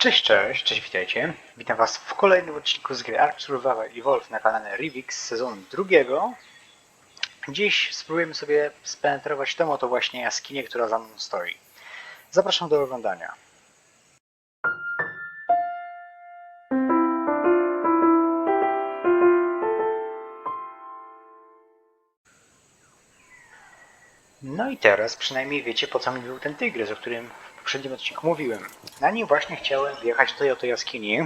Cześć, cześć, cześć, witajcie. Witam was w kolejnym odcinku z gry Ark Survival Evolved na kanale Rivix z sezonu drugiego. Dziś spróbujemy sobie spenetrować tą oto właśnie jaskinię, która za mną stoi. Zapraszam do oglądania. No i teraz przynajmniej wiecie po co mi był ten tygrys, o którym poprzednim odcinku mówiłem. Na nim właśnie chciałem wjechać do tej jaskini.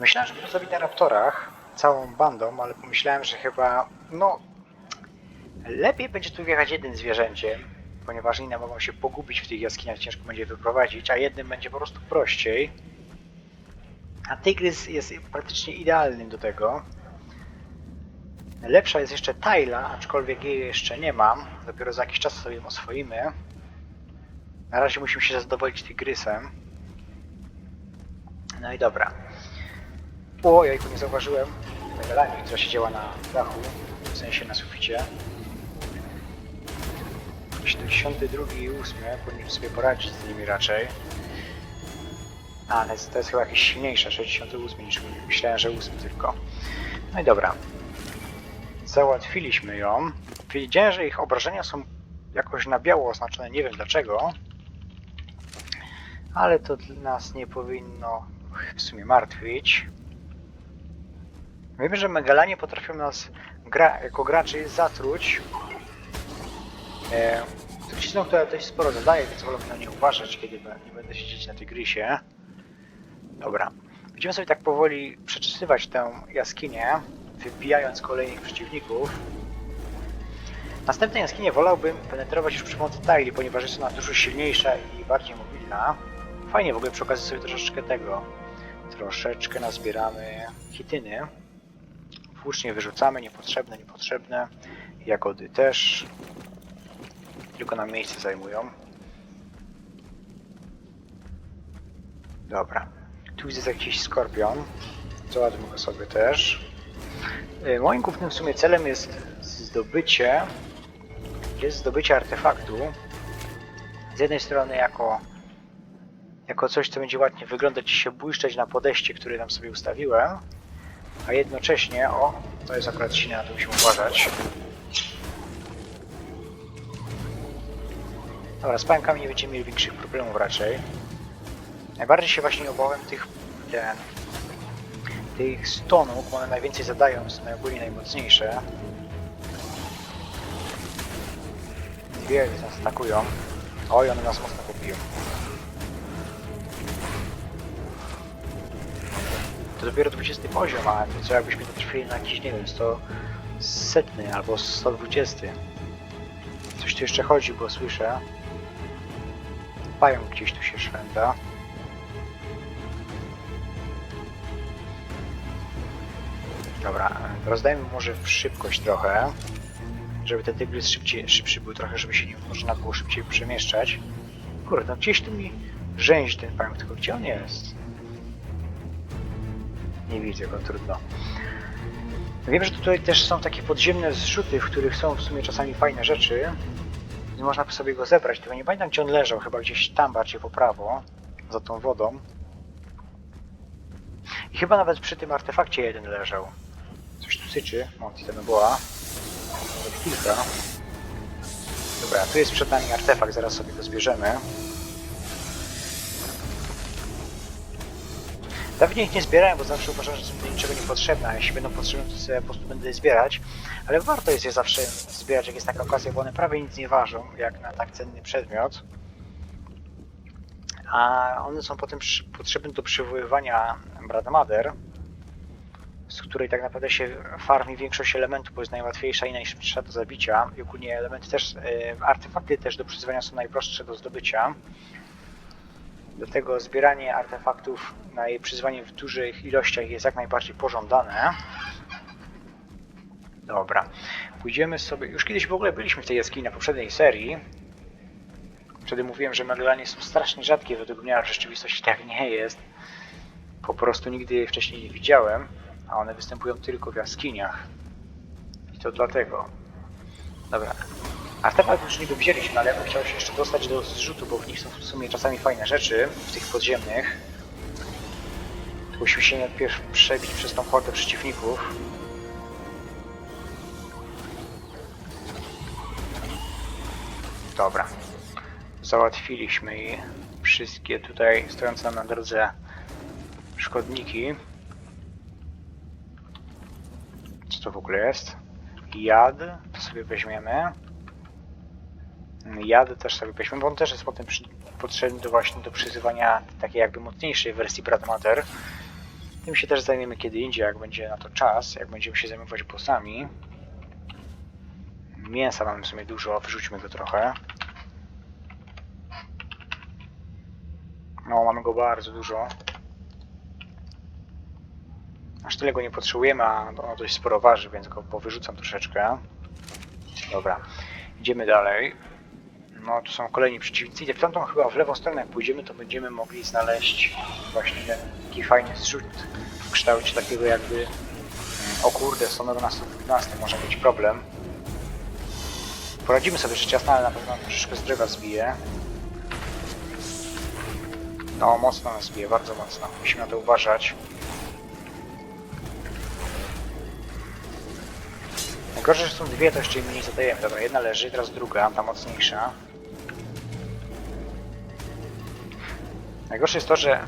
Myślałem, że sobie na raptorach, całą bandą, ale pomyślałem, że chyba, no, lepiej będzie tu wjechać jednym zwierzęciem, ponieważ inne mogą się pogubić w tych jaskiniach, ciężko będzie wyprowadzić, a jednym będzie po prostu prościej. A tygrys jest praktycznie idealnym do tego. Lepsza jest jeszcze Tyla, aczkolwiek jej jeszcze nie mam. Dopiero za jakiś czas sobie ją oswoimy. Na razie musimy się zadowolić tygrysem. No i dobra. O, jajku, nie zauważyłem Megalani, która siedziała na dachu, w sensie na suficie. 72 i 8 powinniśmy sobie poradzić z nimi raczej. Ale to jest chyba jakieś silniejsze, 68 niż myślałem, że 8 tylko. No i dobra. Załatwiliśmy ją. Wiedziałem, że ich obrażenia są jakoś na biało oznaczone, nie wiem dlaczego. Ale to nas nie powinno w sumie martwić. Wiemy, że Megalanie potrafią nas gra, jako graczy zatruć. E, trucizną, która dość sporo zadaje, więc wolę na nie uważać, kiedy nie będę siedzieć na tygrysie. Dobra. Będziemy sobie tak powoli przeczytywać tę jaskinię, wybijając kolejnych przeciwników. Następne jaskinie wolałbym penetrować już przy pomocy Tyli, ponieważ jest ona dużo silniejsza i bardziej mobilna. Fajnie w ogóle przy okazji sobie troszeczkę tego, troszeczkę nazbieramy hityny. Włócznie wyrzucamy, niepotrzebne, niepotrzebne. Jagody też. Tylko nam miejsce zajmują. Dobra. Tu widzę jakiś skorpion. Załatwmy go sobie też. Y, Moim głównym w sumie celem jest zdobycie jest zdobycie artefaktu. Z jednej strony jako jako coś, co będzie ładnie wyglądać i się błyszczeć na podejście, które tam sobie ustawiłem, a jednocześnie, o, to jest akurat silne, na to musimy uważać. Dobra, z pająkami nie będziemy mieli większych problemów raczej. Najbardziej się właśnie obawiam tych, ten, tych stonów, bo one najwięcej zadają, są ogólnie najmocniejsze. Dwie nas atakują. Oj, one nas mocno pobiją. To dopiero 20 poziom, a to co jakbyśmy to trwili na jakiś, nie wiem, 100 setny albo 120. Coś tu jeszcze chodzi, bo słyszę. Pająk gdzieś tu się szwenda. Dobra, rozdajmy może w szybkość trochę, żeby ten tygrys szybciej, szybszy był trochę, żeby się nie można było szybciej przemieszczać. Kurde, no gdzieś tu mi rzęzi ten pająk, tylko gdzie on jest? Nie widzę go, trudno. Wiem, że tutaj też są takie podziemne zrzuty, w których są w sumie czasami fajne rzeczy. I można sobie go zebrać, tylko nie pamiętam gdzie on leżał, chyba gdzieś tam bardziej po prawo, za tą wodą. I chyba nawet przy tym artefakcie jeden leżał. Coś tu syczy, o, to była. Nawet kilka. Dobra, tu jest przed nami artefakt, zaraz sobie go zbierzemy. Dawniej ich nie zbierałem, bo zawsze uważałem, że są do niczego niepotrzebne, a jeśli będą potrzebne, to sobie po prostu będę je zbierać. Ale warto jest je zawsze zbierać, jak jest taka okazja, bo one prawie nic nie ważą, jak na tak cenny przedmiot. A one są potem potrzebne do przywoływania Bradmader, z której tak naprawdę się farmi większość elementów, bo jest najłatwiejsza i najszybsza do zabicia. I ogólnie elementy też, e, artefakty też do przyzywania są najprostsze do zdobycia. Dlatego zbieranie artefaktów na jej przyzwanie w dużych ilościach jest jak najbardziej pożądane. Dobra, pójdziemy sobie. Już kiedyś w ogóle byliśmy w tej jaskini na poprzedniej serii. Wtedy mówiłem, że Magellanie są strasznie rzadkie według mnie, a w rzeczywistości tak nie jest. Po prostu nigdy je wcześniej nie widziałem, a one występują tylko w jaskiniach. I to dlatego. Dobra. Artefakt już niby wzięliśmy, ale ja bym chciał się jeszcze dostać do zrzutu, bo w nich są w sumie czasami fajne rzeczy, w tych podziemnych. Musimy się najpierw przebić przez tą hordę przeciwników. Dobra. Załatwiliśmy i wszystkie tutaj stojące nam na drodze szkodniki. Co to w ogóle jest? Jad, to sobie weźmiemy. Jad też sobie weźmiemy, bo on też jest potem przy, potrzebny do właśnie do przyzywania takiej jakby mocniejszej wersji Brad Mater. Tym się też zajmiemy kiedy indziej, jak będzie na to czas, jak będziemy się zajmować bossami. Mięsa mamy w sumie dużo, wyrzućmy go trochę. No, mamy go bardzo dużo. Aż tyle go nie potrzebujemy, a ono dość sporo waży, więc go powyrzucam troszeczkę. Dobra, idziemy dalej. No, tu są kolejni przeciwnicy. Idę w tamtą chyba w lewą stronę, jak pójdziemy, to będziemy mogli znaleźć właśnie ten taki fajny zrzut w kształcie takiego jakby... mm, O kurde, są na 12, może być problem. Poradzimy sobie rzecz jasna, ale na pewno troszeczkę z drzewa zbije. No, mocno nas bije, bardzo mocno. Musimy na to uważać. Najgorsze, że są dwie, to jeszcze im mniej zadajemy. Dobra, jedna leży, teraz druga, ta mocniejsza. Najgorsze jest to, że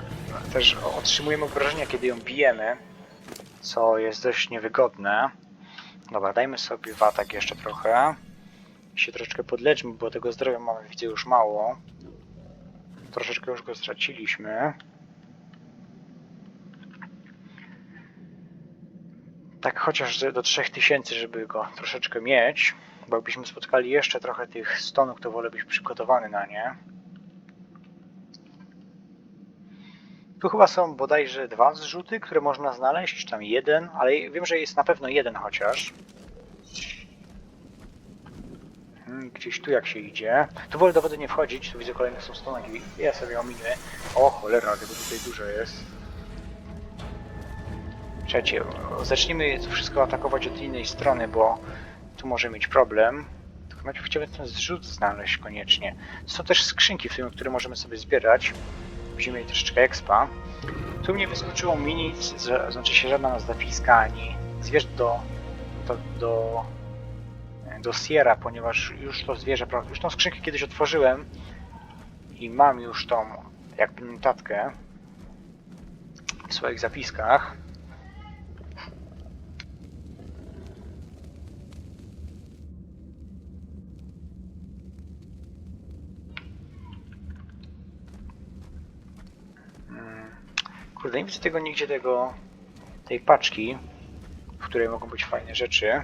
też otrzymujemy obrażenia, kiedy ją bijemy, co jest dość niewygodne. Dobra, dajmy sobie watak jeszcze trochę. I się troszeczkę podleczmy, bo tego zdrowia mamy, widzę, już mało. Troszeczkę już go straciliśmy. Tak chociaż do 3000, żeby go troszeczkę mieć. Bo jakbyśmy spotkali jeszcze trochę tych stonów, to wolę być przygotowany na nie. Tu chyba są bodajże dwa zrzuty, które można znaleźć, czy tam jeden, ale wiem, że jest na pewno jeden chociaż. Hmm, Gdzieś tu jak się idzie. Tu wolę do wody nie wchodzić, tu widzę kolejne są stonki. Ja sobie ominę. O cholera, tego tutaj dużo jest. Trzecie, zacznijmy to wszystko atakować od innej strony, bo tu może mieć problem. Tylko chciałbym ten zrzut znaleźć koniecznie. Są też skrzynki w tym, które możemy sobie zbierać. Mieli troszeczkę expa. Tu mnie wyskoczyło mi nic, znaczy się żadna zapiska ani zwierz do, do, do, do Sierra, ponieważ już to zwierzę, już tą skrzynkę kiedyś otworzyłem i mam już tą jakby notatkę w swoich zapiskach. Mm, Kurde, nie widzę tego nigdzie tego tej paczki, w której mogą być fajne rzeczy.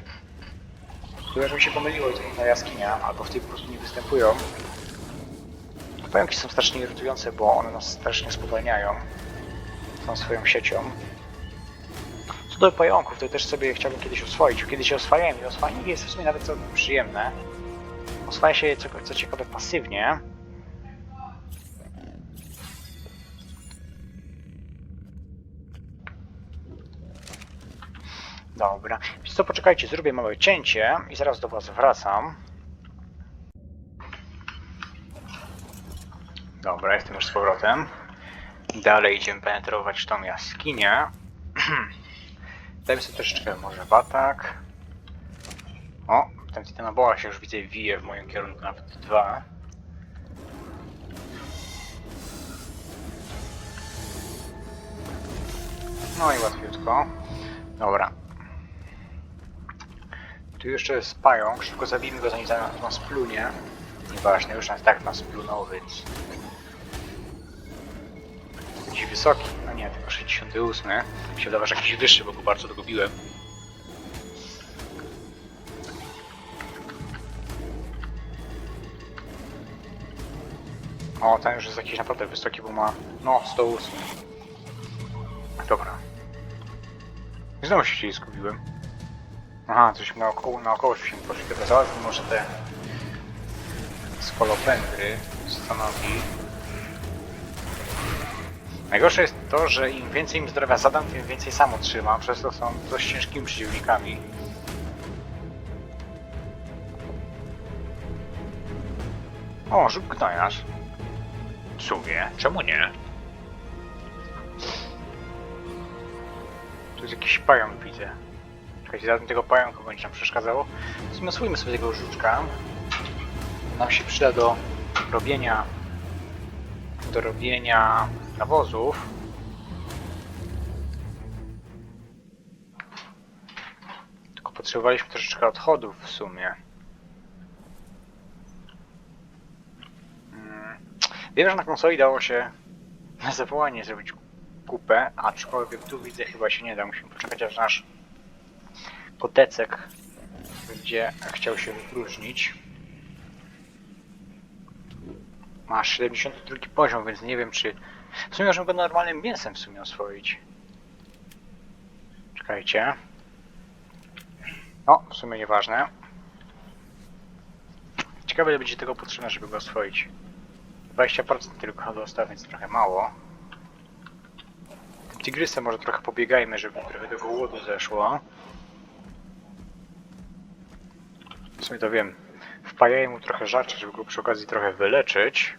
Chyba, że mi się pomyliło i to inna jaskinia, albo w tej po prostu nie występują. Pająki są strasznie irytujące, bo one nas strasznie spowalniają tą swoją siecią. Co do pająków, to też sobie chciałbym kiedyś oswoić. Kiedyś je oswajałem i oswajanie jest w sumie nawet całkiem przyjemne. Oswaja się co, co ciekawe, pasywnie. Dobra. Więc to poczekajcie, zrobię małe cięcie i zaraz do Was wracam. Dobra, jestem już z powrotem. Dalej idziemy penetrować tą jaskinię. Dajmy sobie troszeczkę może watak. O, ten titanoboa się już widzę wije w moim kierunku, nawet dwa. No i łatwiutko. Dobra. Tu jeszcze jest pająk, szybko zabijmy go zanim nas splunie. Nieważne, już nas tak nas splunął, więc... Jakiś wysoki, no nie, tylko 68. Mi się wydawa, że jakiś wyższy, bo go bardzo długo biłem. O, ten już jest jakiś naprawdę wysoki, bo ma... No, 108. Dobra. Znowu się gdzieś zgubiłem. Aha, coś naokoło, naokoło się. Dobra, załatwmy może te skolopendry stanowi. Najgorsze jest to, że im więcej im zdrowia zadam, tym więcej sam otrzymam, przez to są dość ciężkimi przeciwnikami. O, żuk gnojarz. W sumie, czemu nie? jest jakiś pająk, widzę. Czekajcie, zaraz tego pająka będzie nam przeszkadzało. Zmysłujmy sobie tego żuczka. Nam się przyda do robienia do robienia nawozów. Tylko potrzebowaliśmy troszeczkę odchodów w sumie. Mm. Wiem, że na konsoli dało się na zawołanie zrobić kupę, aczkolwiek tu widzę chyba się nie da. Musimy poczekać aż nasz kotecek będzie chciał się wypróżnić. Ma 72 poziom, więc nie wiem czy... W sumie możemy go normalnym mięsem w sumie oswoić. Czekajcie. O, w sumie nieważne. Ciekawe ile będzie tego potrzebne, żeby go oswoić. 20% tylko dostał, więc trochę mało. Tygrysem może trochę pobiegajmy, żeby trochę tego głodu zeszło. W sumie to wiem. Wpajaj mu trochę żarcia, żeby go przy okazji trochę wyleczyć.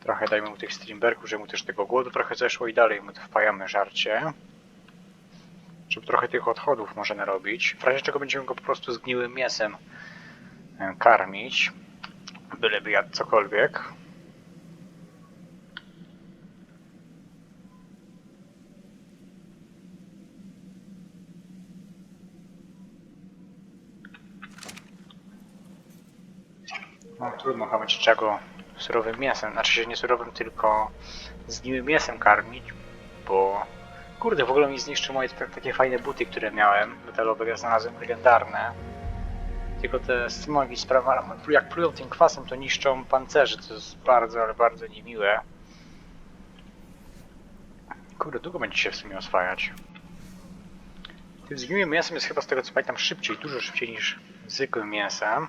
Trochę dajmy mu tych streamberków, żeby mu też tego głodu trochę zeszło i dalej mu to wpajamy żarcie. Żeby trochę tych odchodów może narobić. W razie czego będziemy go po prostu zgniłym mięsem e, karmić. Byleby jadł cokolwiek. No trudno, chyba będzie trzeba go surowym mięsem, znaczy się nie surowym, tylko zgniłym mięsem karmić, bo kurde, w ogóle mi zniszczył moje takie fajne buty, które miałem, metalowe, ja znalazłem legendarne. Tylko te smogi sprawa, jak plują tym kwasem, to niszczą pancerze, co jest bardzo, ale bardzo niemiłe. Kurde, długo będzie się w sumie oswajać. Tym zgniłym mięsem jest chyba z tego co pamiętam szybciej, dużo szybciej niż zwykłym mięsem.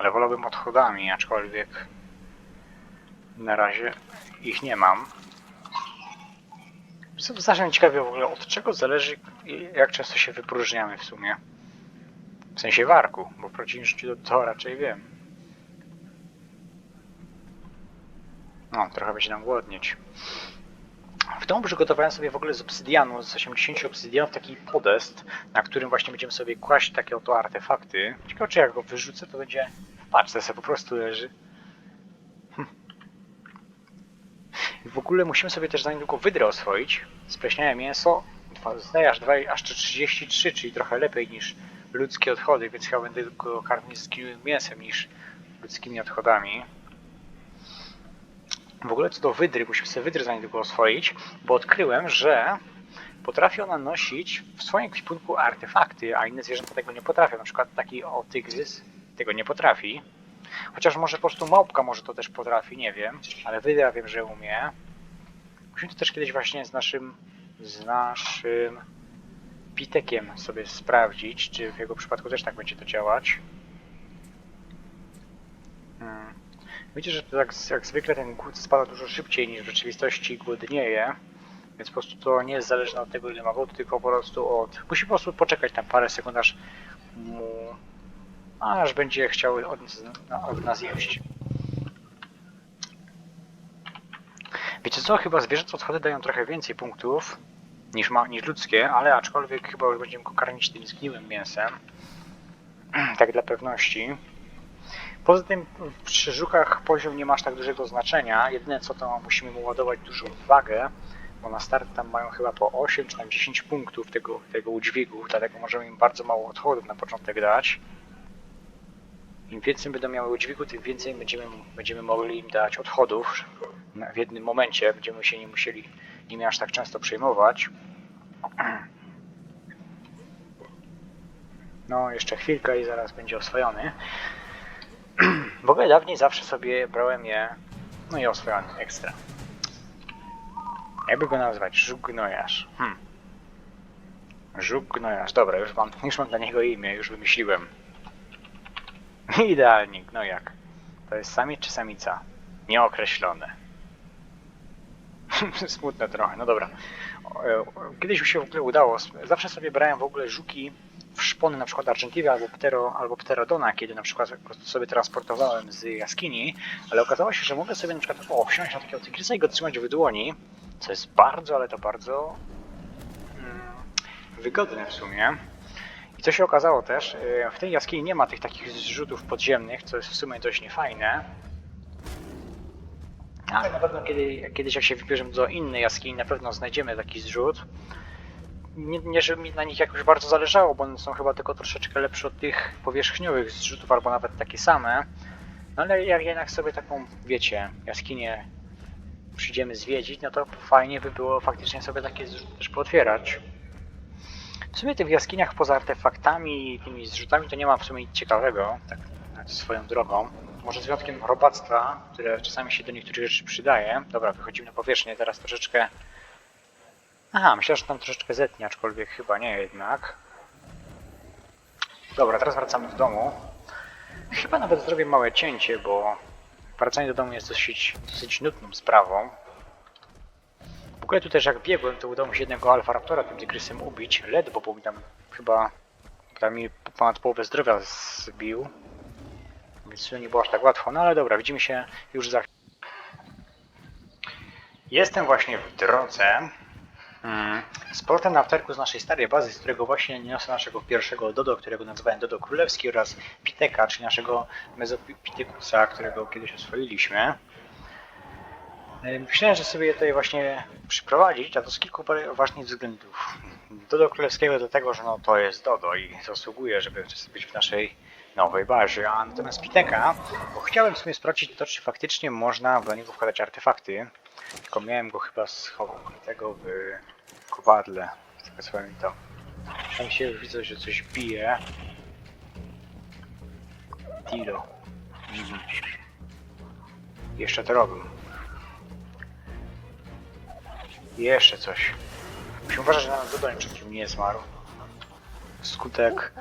Ale wolałbym odchodami, aczkolwiek na razie ich nie mam. Zawsze mnie ciekawie w ogóle od czego zależy jak często się wypróżniamy w sumie. W sensie warku, bo w życiu to, to raczej wiem. No, trochę będzie nam głodnieć. W domu przygotowałem sobie w ogóle z obsydianu, z 80 obsydianów taki podest, na którym właśnie będziemy sobie kłaść takie oto artefakty. Ciekawe czy jak go wyrzucę to będzie w paczce sobie po prostu leży. Hm. W ogóle musimy sobie też za niedługo wydrę oswoić. Spleśniałe mięso, zdaje aż, 2, aż 33, czyli trochę lepiej niż ludzkie odchody, więc chyba będę go karmić z mięsem niż ludzkimi odchodami. W ogóle co do wydry, musimy sobie wydry za niedługo oswoić, bo odkryłem, że potrafi ona nosić w swoim ekwipunku artefakty, a inne zwierzęta tego nie potrafią. Na przykład taki o tygrys tego nie potrafi. Chociaż może po prostu małpka może to też potrafi, nie wiem, ale wydra wiem, że umie. Musimy to też kiedyś właśnie z naszym z naszym pitekiem sobie sprawdzić, czy w jego przypadku też tak będzie to działać. Hmm. Widzicie, że tak jak zwykle ten głód spada dużo szybciej niż w rzeczywistości głodnieje, więc po prostu to nie jest zależne od tego ile ma wody, tylko po prostu od... Musi po prostu poczekać tam parę sekund aż mu... aż będzie chciał od, od nas jeść. Wiecie co, chyba zwierzęce odchody dają trochę więcej punktów niż, ma, niż ludzkie, ale aczkolwiek chyba już będziemy go karmić tym zgniłym mięsem. tak dla pewności. Poza tym przy żukach poziom nie ma aż tak dużego znaczenia. Jedyne co to musimy mu ładować dużą wagę, bo na start tam mają chyba po 8 czy tam 10 punktów tego, tego udźwigu, dlatego możemy im bardzo mało odchodów na początek dać. Im więcej będą miały udźwigu, tym więcej będziemy, będziemy mogli im dać odchodów w jednym momencie. Będziemy się nie musieli nimi aż tak często przejmować. No, jeszcze chwilkę i zaraz będzie oswojony. W ogóle dawniej zawsze sobie brałem je, no i oswojony, ekstra. Jakby go nazwać? Żuk gnojarz. Hmm. Żuk gnojarz. Dobra, już mam, już mam dla niego imię, już wymyśliłem. Idealnie, gnojak. To jest samiec czy samica? Nieokreślone. Smutne trochę, no dobra. E, Kiedyś mi się w ogóle udało. Zawsze sobie brałem w ogóle żuki w szpony, na przykład Argentiwy albo, ptero, albo Pterodona, kiedy na przykład sobie transportowałem z jaskini, ale okazało się, że mogę sobie na przykład o, wsiąść na takiego tygrysa i go trzymać w dłoni, co jest bardzo, ale to bardzo mm, wygodne w sumie. I co się okazało też, y, w tej jaskini nie ma tych takich zrzutów podziemnych, co jest w sumie dość niefajne. Ale na pewno kiedy, kiedyś jak się wybierzemy do innej jaskini, na pewno znajdziemy taki zrzut. Nie, nie że mi na nich jakoś bardzo zależało, bo one są chyba tylko troszeczkę lepsze od tych powierzchniowych zrzutów, albo nawet takie same. No ale jak jednak sobie taką, wiecie, jaskinię przyjdziemy zwiedzić, no to fajnie by było faktycznie sobie takie zrzuty też pootwierać. W sumie tych jaskiniach poza artefaktami i tymi zrzutami to nie ma w sumie nic ciekawego, tak swoją drogą. Może z wyjątkiem robactwa, które czasami się do niektórych rzeczy przydaje. Dobra, wychodzimy na powierzchnię, teraz troszeczkę... Aha, myślę, że tam troszeczkę zetnie, aczkolwiek chyba nie jednak. Dobra, teraz wracamy do domu. Chyba nawet zrobię małe cięcie, bo wracanie do domu jest dosyć, dosyć nudną sprawą. W ogóle tu też jak biegłem, to udało mi się jednego Alfa Raptora tym tygrysem ubić. Ledwo, bo mi tam chyba tam mi ponad połowę zdrowia zbił. Więc to nie było aż tak łatwo. No ale dobra, widzimy się już za Jestem właśnie w drodze. Mm. Z portem na wterku z naszej starej bazy, z którego właśnie niosę naszego pierwszego Dodo, którego nazywałem Dodo Królewski oraz Piteka, czyli naszego Mezopitekusa, którego kiedyś oswoiliśmy. Myślałem, że sobie je tutaj właśnie przyprowadzić, a to z kilku ważnych względów. Dodo Królewskiego do tego, że no to jest Dodo i zasługuje, żeby być w naszej nowej bazie, a natomiast Piteka, bo chciałem sobie sprawdzić to, czy faktycznie można do niego wkładać artefakty, tylko miałem go chyba schowanego w kowadle, z tego co pamiętam. Tam się już widzę, że coś bije. Tilo. Mhm. Jeszcze to robił. Jeszcze coś. Musimy uważać, że nawet dodańczykiem nie zmarł. Skutek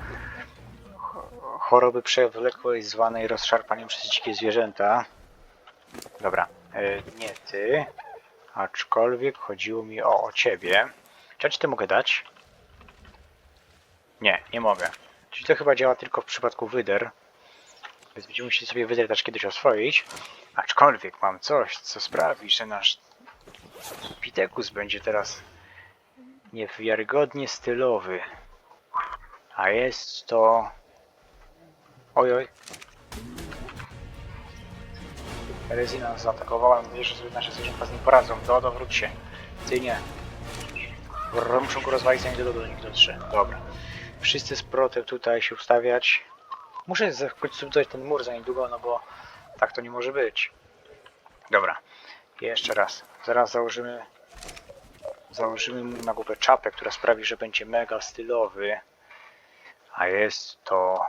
choroby przewlekłej zwanej rozszarpaniem przez dzikie zwierzęta. Dobra, e, nie ty, aczkolwiek chodziło mi o, o ciebie. Czy ja ci to mogę dać? Nie, nie mogę. Czyli to chyba działa tylko w przypadku wyder. Więc będziemy musieli sobie wyder też kiedyś oswoić. Aczkolwiek mam coś, co sprawi, że nasz Pitekus będzie teraz niewiarygodnie stylowy. A jest to... Oj, oj. Rezina zaatakowała, nadzieję, że nasze zwierzęta z nim poradzą. Dodo, wróć się. Ty nie. Brr, Muszą go rozwalić, zanim do do nich dotrze. Dobra. Wszyscy z protem tutaj się ustawiać. Muszę w końcu ten mur za niedługo, no bo tak to nie może być. Dobra. Jeszcze raz. Zaraz założymy założymy mu na głowę czapę, która sprawi, że będzie mega stylowy. A jest to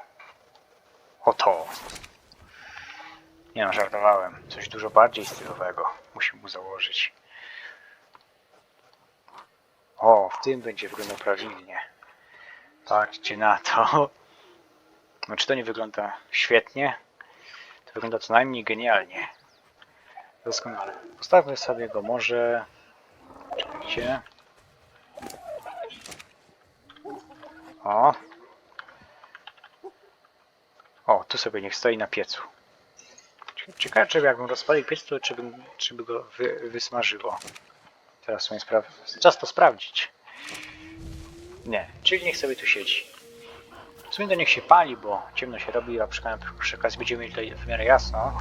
oto. Nie no, żartowałem. Coś dużo bardziej stylowego musimy mu założyć. O, w tym będzie wyglądał prawidłnie. Patrzcie na to. No czy to nie wygląda świetnie? To wygląda co najmniej genialnie. Doskonale. Postawmy sobie go może... Czekajcie. O. O, tu sobie niech stoi na piecu. Ciekawe, czy jakbym rozpalił piec, to czy, bym, czy by go wy, wysmażyło. Teraz sobie spraw... Czas to sprawdzić. Nie, czyli niech sobie tu siedzi. W sumie to niech się pali, bo ciemno się robi, a przy, okazji będziemy mieli tutaj w miarę jasno.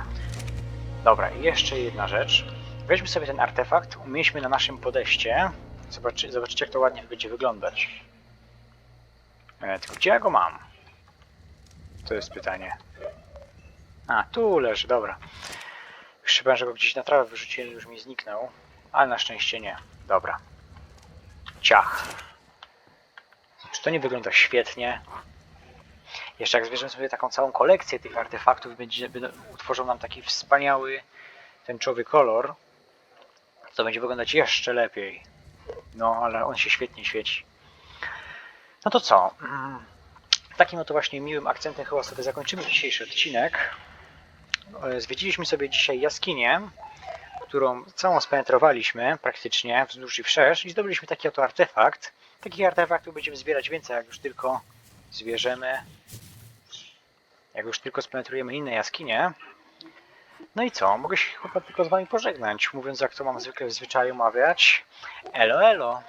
Dobra, i jeszcze jedna rzecz. Weźmy sobie ten artefakt, umieśćmy na naszym podejście. Zobaczy, zobaczycie, jak to ładnie będzie wyglądać. E, tylko gdzie ja go mam? To jest pytanie. A, tu leży, dobra. Chyba, że go gdzieś na trawę wyrzuciłem, już mi zniknął. Ale na szczęście nie. Dobra. Ciach. Czy to nie wygląda świetnie? Jeszcze jak zbierzemy sobie taką całą kolekcję tych artefaktów, będzie, utworzą nam taki wspaniały tęczowy kolor, to będzie wyglądać jeszcze lepiej. No, ale on się świetnie świeci. No to co? Takim oto właśnie miłym akcentem chyba sobie zakończymy dzisiejszy odcinek. E, Zwiedziliśmy sobie dzisiaj jaskinię, którą całą spenetrowaliśmy praktycznie wzdłuż i wszerz i zdobyliśmy taki oto artefakt. Takich artefaktów będziemy zbierać więcej, jak już tylko zbierzemy jak już tylko spenetrujemy inne jaskinie. No i co? Mogę się chyba tylko z wami pożegnać, mówiąc jak to mam zwykle w zwyczaju mawiać. Elo, elo!